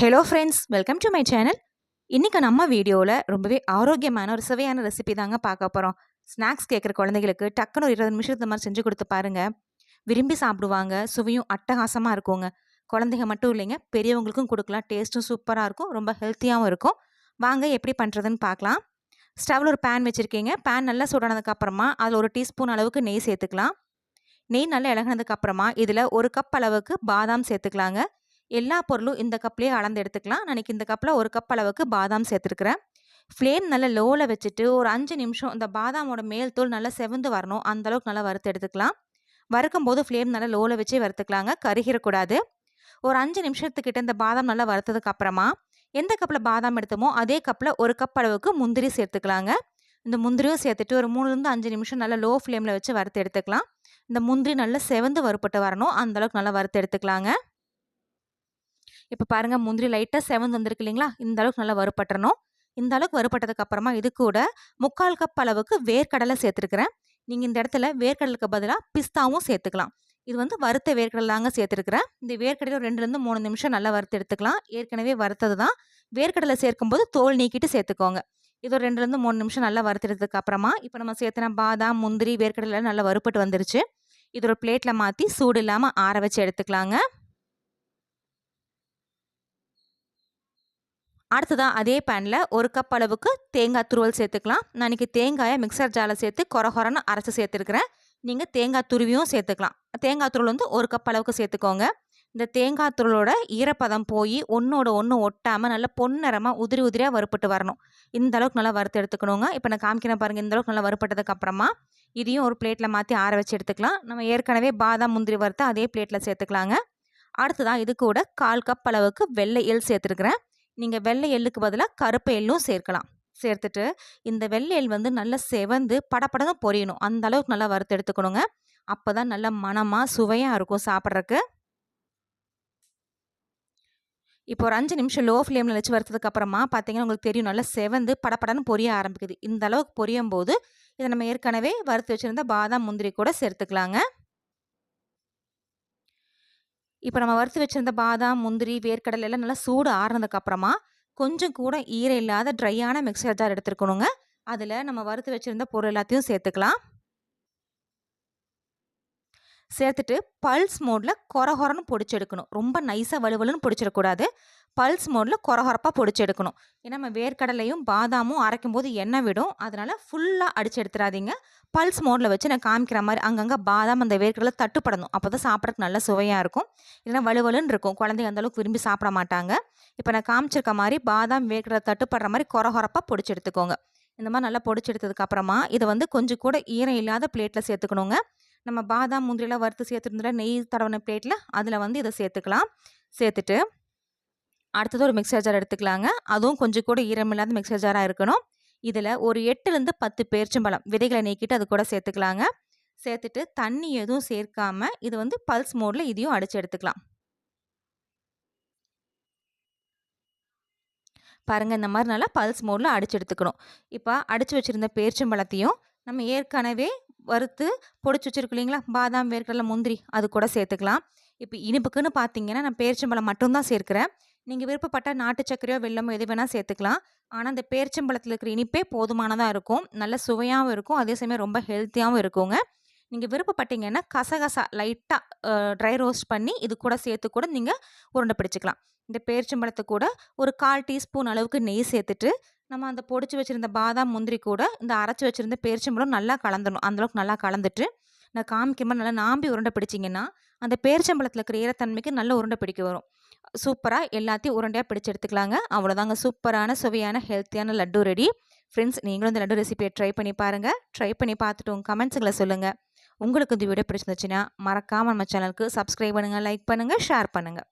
Hello friends welcome to my channel இன்றைக்கி நம்ம வீடியோவில் ரொம்பவே ஆரோக்கியமான ஒரு சுவையான ரெசிபி தாங்க பார்க்க போகிறோம் ஸ்நாக்ஸ் கேட்குற குழந்தைகளுக்கு டக்குன்னு ஒரு இருபது நிமிஷத்து மாதிரி செஞ்சு கொடுத்து பாருங்கள் விரும்பி சாப்பிடுவாங்க சுவையும் அட்டகாசமாக இருக்குங்க. குழந்தைங்க மட்டும் இல்லைங்க பெரியவங்களுக்கும் கொடுக்கலாம். டேஸ்ட்டும் சூப்பராக இருக்கும் ரொம்ப ஹெல்த்தியாகவும் இருக்கும். வாங்க எப்படி பண்ணுறதுன்னு பார்க்கலாம். ஸ்டவ்வில் ஒரு பேன் வச்சுருக்கீங்க. பேன் நல்லா சுடானதுக்கப்புறமா அதில் ஒரு டீஸ்பூன் அளவுக்கு நெய் சேர்த்துக்கலாம். நெய் நல்லா இலகினதுக்கப்புறமா இதில் ஒரு கப் அளவுக்கு பாதாம் சேர்த்துக்கலாங்க. எல்லா பொருளும் இந்த கப்லேயே அளந்து எடுத்துக்கலாம். நான் இந்த கப்பில் ஒரு கப் அளவுக்கு பாதாம் சேர்த்துருக்குறேன். ஃப்ளேம் நல்லா லோவில் வச்சுட்டு ஒரு அஞ்சு நிமிஷம் இந்த பாதாமோட மேல் தூள் நல்லா செவந்து வரணும். அந்தளவுக்கு நல்லா வறுத்து எடுத்துக்கலாம். வறுக்கும் போது ஃப்ளேம் நல்லா லோவில் வச்சே வறுத்துக்கலாங்க. கருகிடக்கூடாது. ஒரு அஞ்சு நிமிஷத்துக்கிட்ட இந்த பாதாம் நல்லா வறுத்ததுக்கு அப்புறமா எந்த கப்பில் பாதாம் எடுத்தோமோ அதே கப்பில் ஒரு கப் அளவுக்கு முந்திரி சேர்த்துக்கலாங்க. இந்த முந்திரியும் சேர்த்துட்டு ஒரு மூணுலேருந்து அஞ்சு நிமிஷம் நல்லா லோ ஃப்ளேமில் வச்சு வறுத்து எடுத்துக்கலாம். இந்த முந்திரி நல்லா செவந்து வறுப்பட்டு வரணும். அந்தளவுக்கு நல்லா வறுத்து எடுத்துக்கலாங்க. இப்போ பாருங்கள் முந்திரி லைட்டாக செவந்து வந்திருக்கு இல்லைங்களா? இந்த அளவுக்கு நல்லா வறுப்பட்டுறணும் இந்த அளவுக்கு வறுப்பட்டதுக்கப்புறமா இது கூட முக்கால் கப் அளவுக்கு வேர்க்கடலை சேர்த்துருக்குறேன். நீங்கள் இந்த இடத்துல வேர்க்கடலுக்கு பதிலாக பிஸ்தாவும் சேர்த்துக்கலாம். இது வந்து வறுத்த வேர்க்கடலை தாங்க சேர்த்துருக்குறேன். இந்த வேர்க்கடலை ரெண்டுலேருந்து மூணு நிமிஷம் நல்லா வறுத்து எடுத்துக்கலாம். ஏற்கனவே வறுத்தது தான். வேர்க்கடலை சேர்க்கும்போது தோல் நீக்கிட்டு சேர்த்துக்கோங்க. இது ஒரு ரெண்டுலேருந்து மூணு நிமிஷம் நல்லா வறுத்துறதுக்கு அப்புறமா இப்போ நம்ம சேர்த்துன பாதாம் முந்திரி வேர்க்கடலை நல்லா வறுப்பட்டு வந்துருச்சு. இது ஒரு பிளேட்டில் மாற்றி சூடு இல்லாமல் ஆற வச்சு எடுத்துக்கலாங்க. அடுத்ததான் அதே பேனில் ஒரு கப் அளவுக்கு தேங்காய் துருவல் சேர்த்துக்கலாம். நான் இன்றைக்கி தேங்காயை மிக்சர் ஜாலில் சேர்த்து கொர கொரன்னு அரைச்சி சேர்த்துருக்குறேன். நீங்கள் தேங்காய் துருவியும் சேர்த்துக்கலாம். தேங்காய் துருள் வந்து ஒரு கப் அளவுக்கு சேர்த்துக்கோங்க. இந்த தேங்காய் துருளோட ஈரப்பதம் போய் ஒன்றோட ஒன்று ஒட்டாமல் நல்லா பொன்னிறமாக உதிரி உதிரியாக வறுப்பட்டு வரணும். இந்த அளவுக்கு நல்லா வறுத்து எடுத்துக்கணுங்க. இப்போ நான் காமிக்கிறேன் பாருங்கள் இந்த அளவுக்கு நல்லா வறுப்பட்டதுக்கப்புறமா இதையும் ஒரு பிளேட்டில் மாற்றி ஆற வச்சு எடுத்துக்கலாம். நம்ம ஏற்கனவே பாதாம் முந்திரி வறுத்து அதே பிளேட்டில் சேர்த்துக்கலாங்க. அடுத்ததான் இது கூட கால் கப் அளவுக்கு வெள்ளை எல் சேர்த்துருக்குறேன். நீங்கள் வெள்ளை எள்ளுக்கு பதிலாக கருப்பு எள்ளும் சேர்க்கலாம். சேர்த்துட்டு இந்த வெள்ளை எள் வந்து நல்லா செவந்து படப்படங்க பொரியணும். அந்த அளவுக்கு நல்லா வறுத்து எடுத்துக்கணுங்க. அப்போ தான் நல்ல மனமாக சுவையாக இருக்கும் சாப்பிட்றதுக்கு. இப்போ ஒரு அஞ்சு நிமிஷம் லோ ஃப்ளேமில் வச்சு வறுத்ததுக்கு அப்புறமா பார்த்தீங்கன்னா உங்களுக்கு தெரியும் நல்லா செவந்து படப்படன்னு பொரிய ஆரம்பிக்குது. இந்த அளவுக்கு பொரியும் போது இதை நம்ம ஏற்கனவே வறுத்து வச்சுருந்த பாதாம் முந்திரி கூட சேர்த்துக்கலாங்க. இப்போ நம்ம வறுத்து வச்சிருந்த பாதாம் முந்திரி வேர்க்கடலை எல்லாம் நல்லா சூடு ஆறுனதுக்கப்புறமா கொஞ்சம் கூட ஈரம் இல்லாத ட்ரையான மிக்சர் ஜார் எடுத்துருக்கணுங்க. அதில் நம்ம வறுத்து வச்சுருந்த பொருள் எல்லாத்தையும் சேர்த்துக்கலாம். சேர்த்துட்டு பல்ஸ் மோடில் கொரகொரன்னு பொடிச்செடுக்கணும் ரொம்ப நைஸாக வலுவலுன்னு பொடிச்சிடக்கூடாது பல்ஸ் மோடில் கொரகொரப்பாக பொடிச்செடுக்கணும் ஏன்னா நம்ம வேர்க்கடலையும் பாதாமும் அரைக்கும் போது எண்ணெய் விடும். அதனால் ஃபுல்லாக அடிச்சு எடுத்துடாதீங்க. பல்ஸ் மோடில் வச்சு நான் காமிக்கிற மாதிரி அங்கங்கே பாதாம் அந்த வேர்க்கடலை தட்டுப்படணும். அப்போ தான் சாப்பிட்றதுக்கு நல்ல சுவையாக இருக்கும். இல்லைன்னா வலுவலுன்னு இருக்கும். குழந்தைங்க அந்தளவுக்கு விரும்பி சாப்பிட மாட்டாங்க. இப்போ நான் காமிச்சிருக்க மாதிரி பாதாம் வேர்க்கடலை தட்டுப்படுற மாதிரி கொரகொரப்பாக பொடிச்சு எடுத்துக்கோங்க. இந்த மாதிரி நல்லா பொடிச்சு எடுத்ததுக்கப்புறமா இதை வந்து கொஞ்சம் கூட ஈரம் இல்லாத பிளேட்டில் சேர்த்துக்கணுங்க. நம்ம பாதாம் முந்திரிலாம் வறுத்து சேர்த்துருந்தோம்ல நெய் தடவின பிளேட்டில் அதில் வந்து இதை சேர்த்துக்கலாம். சேர்த்துட்டு அடுத்தது ஒரு மிக்சர் ஜார் எடுத்துக்கலாங்க. அதுவும் கொஞ்சம் கூட ஈரமில்லாத மிக்சர் ஜாராக இருக்கணும். இதில் ஒரு எட்டுலேருந்து பத்து பேர்ச்சம்பழம் விதைகளை நீக்கிட்டு அது கூட சேர்த்துக்கலாங்க. சேர்த்துட்டு தண்ணி எதுவும் சேர்க்காம இது வந்து பல்ஸ் மோடில் இதையும் அடித்து எடுத்துக்கலாம். பாருங்கள் இந்த மாதிரி நல்லா பல்ஸ் மோடில் அடித்து எடுத்துக்கணும். இப்போ அடித்து வச்சுருந்த பேர்ச்சம்பழத்தையும் நம்ம ஏற்கனவே வறுத்து பொடிச்சு வச்சுருக்கு இல்லைங்களா? பாதாம் வேர்க்கடலை முந்திரி அது கூட சேர்த்துக்கலாம். இப்போ இனிப்புக்குன்னு பார்த்தீங்கன்னா நான் பேரிச்சம்பழம் மட்டும்தான் சேர்க்குறேன். நீங்கள் விருப்பப்பட்ட நாட்டு சர்க்கரையோ வெள்ளமோ எது வேணால் சேர்த்துக்கலாம். ஆனால் அந்த பேரிச்சம்பழத்தில் இருக்கிற இனிப்பே போதுமானதாக இருக்கும். நல்ல சுவையாகவும் இருக்கும். அதே சமயம் ரொம்ப ஹெல்த்தியாகவும் இருக்குங்க. நீங்கள் விருப்பப்பட்டீங்கன்னா கசகசா லைட்டாக ட்ரை ரோஸ்ட் பண்ணி இது கூட சேர்த்து கூட நீங்கள் உருண்டை பிடிச்சிக்கலாம். இந்த பேரிச்சம்பழத்தை கூட ஒரு கால் டீஸ்பூன் அளவுக்கு நெய் சேர்த்துட்டு நம்ம அந்த பொடிச்சு வச்சுருந்த பாதாம் முந்திரி கூட இந்த அரைச்சி வச்சுருந்த பேரிச்சம்பழம் நல்லா கலந்துடணும் அந்தளவுக்கு நல்லா கலந்துட்டு நான் காமிக்கும்போது நல்லா நாம்பி உருண்டை பிடிச்சிங்கன்னா அந்த பேரிச்சம்பழத்தில் இருக்கிற ஈரத்தன்மைக்கு நல்ல உருண்டை பிடிக்க வரும். சூப்பராக எல்லாத்தையும் உருண்டையாக பிடிச்சி எடுத்துக்கலாங்க. அவ்வளோதாங்க சூப்பரான சுவையான ஹெல்த்தியான லட்டு ரெடி. ஃப்ரெண்ட்ஸ் நீங்களும் இந்த லட்டு ரெசிபியை ட்ரை பண்ணி பாருங்கள் ட்ரை பண்ணி பார்த்துட்டு உங்கள் கமெண்ட்ஸுங்களை சொல்லுங்கள் உங்களுக்கு இந்த வீடியோ பிடிச்சிருந்துச்சுன்னா மறக்காமல் நம்ம சேனலுக்கு சப்ஸ்கிரைப் பண்ணுங்கள் லைக் பண்ணுங்கள் ஷேர் பண்ணுங்கள்